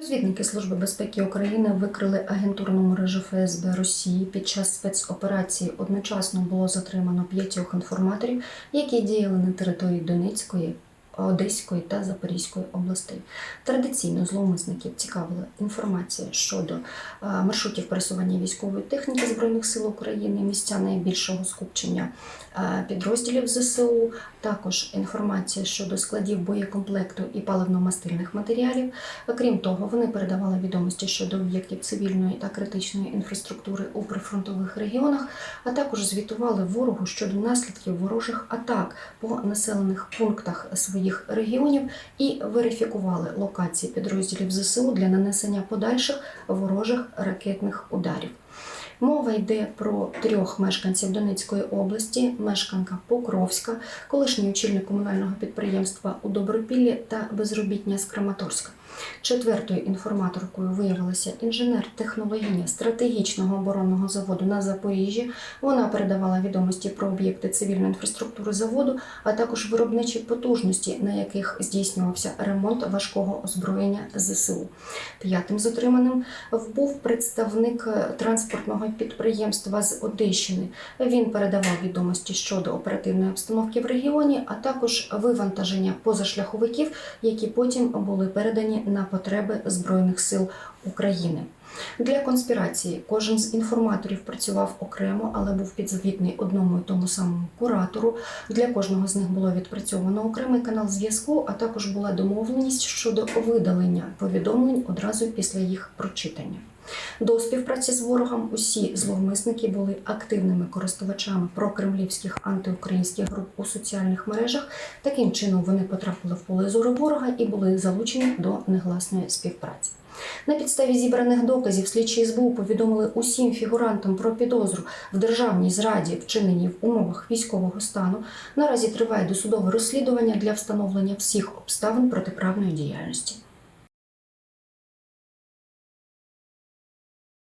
Розвідники Служби безпеки України викрили агентурну мережу ФСБ Росії. Під час спецоперації одночасно було затримано п'ятьох інформаторів, які діяли на території Донецької, Одеської та Запорізької областей. Традиційно зловмисників цікавила інформація щодо е, маршрутів пересування військової техніки Збройних сил України, місця найбільшого скупчення е, підрозділів ЗСУ, також інформація щодо складів боєкомплекту і паливно-мастильних матеріалів. Крім того, вони передавали відомості щодо об'єктів цивільної та критичної інфраструктури у прифронтових регіонах, а також звітували ворогу щодо наслідків ворожих атак по населених пунктах своїх регіонів і верифікували локації підрозділів ЗСУ для нанесення подальших ворожих ракетних ударів. Мова йде про трьох мешканців Донецької області, мешканка Покровська, колишній очільник комунального підприємства у Добропіллі та безробітня з Краматорська. Четвертою інформаторкою виявилася інженер-технологиня стратегічного оборонного заводу на Запоріжжі. Вона передавала відомості про об'єкти цивільної інфраструктури заводу, а також виробничі потужності, на яких здійснювався ремонт важкого озброєння ЗСУ. П'ятим затриманим був представник е, підприємства з Одещини. Він передавав відомості щодо оперативної обстановки в регіоні, а також вивантаження позашляховиків, які потім були передані на потреби Збройних сил України. Для конспірації кожен з інформаторів працював окремо, але був підзвітний одному і тому самому куратору. Для кожного з них було відпрацьовано окремий канал зв'язку, а також була домовленість щодо видалення повідомлень одразу після їх прочитання. До співпраці з ворогом усі зловмисники були активними користувачами прокремлівських антиукраїнських груп у соціальних мережах. Таким чином вони потрапили в поле зору ворога і були залучені до негласної співпраці. На підставі зібраних доказів слідчі СБУ повідомили усім фігурантам про підозру в державній зраді, вчиненій в умовах військового стану. Наразі триває досудове розслідування для встановлення всіх обставин протиправної діяльності.